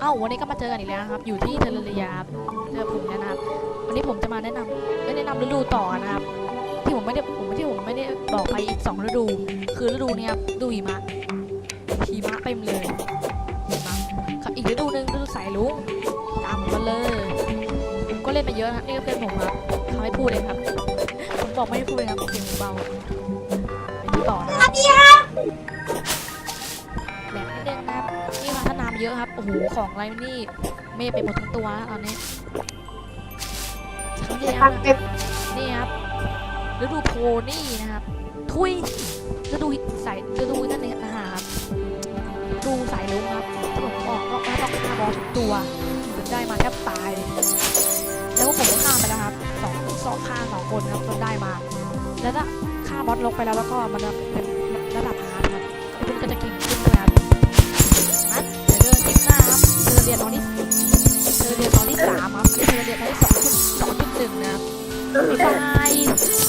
เอ้าวันนี้ก็มาเจอกันอีกแล้วครับ อยู่ที่เทเลเรียครับเจอผมนะครับวันนี้ผมจะมาแนะนำไม่แนะนำฤดูต่อนะครับ ที่ผมไม่ได้ผมที่ผมไม่ได้บอกไปอีก2ฤดู คือฤดูเนี้ยครับฤดูหิมะหิมะเต็มเลยหิมะครับอีกฤดูหนึ่งฤดูสายลุงตามผมมาเลย ก็เล่นมาเยอะนะครับนี่ก็เพื่อนผมครับเขาไม่พูดเองครับผมบอกไม่ให้พูดเลยครับเสียงเบาไปดูต่อนะ เยอะครับ โอ้โห ของอะไรนี่เมฆไปหมดทั้งตัวแล้วตอนนี้ครั้งที่แล้วฟังนะเป็นนี่ครับฤดูโพนี่นะครับ ทุยฤดูสายฤดูนั่นเองนะฮะครับฤดูสายลุงครับที่ผมบอกก็ว่าต้องฆ่าบอสทุกตัวถึงได้มาแทบตายแล้วก็ผมก็ฆ่าไปแล้วครับสองสองฆ่าสองคนครับจนได้มา แล้วถ้าฆ่าบอสลงไปแล้วแล้วก็มันจะเป็น ยบาย